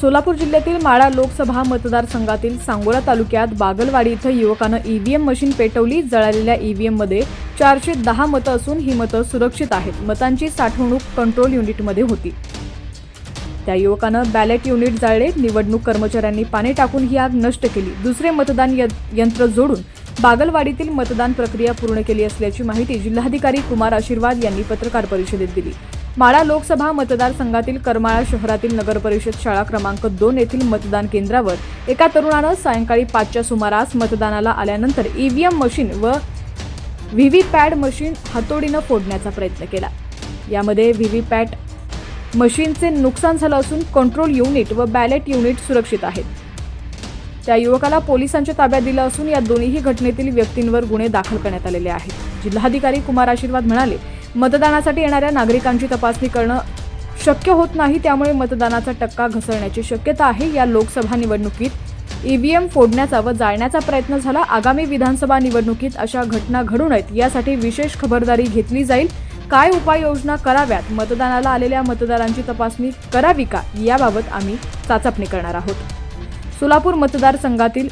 सोलापूर जिल्ह्यातील माळा लोकसभा मतदारसंघातील सांगोला तालुक्यात बागलवाडी इथं युवकानं ईव्हीएम मशीन पेटवली. जळालेल्या ईव्हीएममध्ये चारशे दहा मतं असून ही मतं सुरक्षित आहेत. मतांची साठवणूक कंट्रोल युनिटमध्ये होती. त्या युवकानं बॅलेट युनिट जाळले. निवडणूक कर्मचाऱ्यांनी पाणी टाकून ही आग नष्ट केली. दुसरे मतदान य- यंत्र जोडून बागलवाडीतील मतदान प्रक्रिया पूर्ण केली असल्याची माहिती जिल्हाधिकारी कुमार आशीर्वाद यांनी पत्रकार परिषदेत दिली. माळा लोकसभा मतदारसंघातील करमाळा शहरातील नगरपरिषद शाळा क्रमांक दोन येथील मतदान केंद्रावर एका तरुणानं सायंकाळी पाचच्या सुमारास मतदानाला आल्यानंतर ईव्हीएम मशीन व व्हीव्हीपॅट मशीन हातोडीनं फोडण्याचा प्रयत्न केला. यामध्ये व्हीव्हीपॅट मशीनचे नुकसान झालं असून कंट्रोल युनिट व बॅलेट युनिट सुरक्षित आहेत. त्या युवकाला पोलिसांच्या ताब्यात दिलं असून या दोन्ही घटनेतील व्यक्तींवर गुन्हे दाखल करण्यात आलेले आहेत. जिल्हाधिकारी कुमार आशीर्वाद म्हणाले मतदानासाठी येणाऱ्या नागरिकांची तपासणी करणं शक्य होत नाही त्यामुळे मतदानाचा टक्का घसरण्याची शक्यता आहे. या लोकसभा निवडणुकीत ईव्हीएम फोडण्याचा व जाळण्याचा प्रयत्न झाला. आगामी विधानसभा निवडणुकीत अशा घटना घडू नयेत यासाठी विशेष खबरदारी घेतली जाईल. काय उपाययोजना कराव्यात? मतदानाला आलेल्या मतदारांची तपासणी करावी का? याबाबत आम्ही चाचपणी करणार आहोत. सोलापूर मतदारसंघातील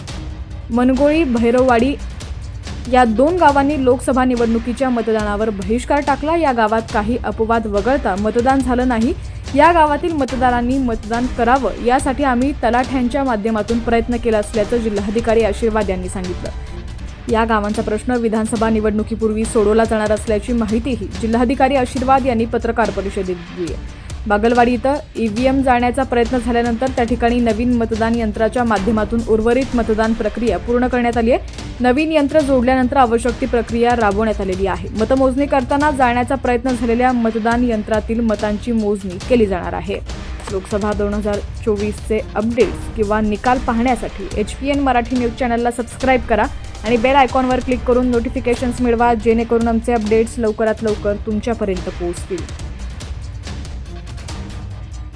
मनगोळी भैरववाडी या दोन गावांनी लोकसभा निवडणुकीच्या मतदानावर बहिष्कार टाकला. या गावात काही अपवाद वगळता मतदान झालं नाही. या गावातील मतदारांनी मतदान करावं यासाठी आम्ही तलाठ्यांच्या माध्यमातून प्रयत्न केला असल्याचं जिल्हाधिकारी आशीर्वाद यांनी सांगितलं. या गावांचा प्रश्न विधानसभा निवडणुकीपूर्वी सोडवला जाणार असल्याची माहितीही जिल्हाधिकारी आशीर्वाद यांनी पत्रकार परिषदेत दिली आहे. बागलवाडी इथं ईव्हीएम जाण्याचा प्रयत्न झाल्यानंतर त्या ठिकाणी नवीन मतदान यंत्राच्या माध्यमातून उर्वरित मतदान प्रक्रिया पूर्ण करण्यात आली आहे. नवीन यंत्र जोडल्यानंतर आवश्यक ती प्रक्रिया राबवण्यात आलेली आहे. मतमोजणी करताना जाण्याचा प्रयत्न झालेल्या मतदान यंत्रातील मतांची मोजणी केली जाणार आहे. लोकसभा दोन हजार चोवीसचे अपडेट्स किंवा निकाल पाहण्यासाठी H P N Marathi news चॅनलला सबस्क्राईब करा आणि बेल आयकॉनवर क्लिक करून नोटिफिकेशन्स मिळवा जेणेकरून आमचे अपडेट्स लवकरात लवकर तुमच्यापर्यंत पोहोचतील.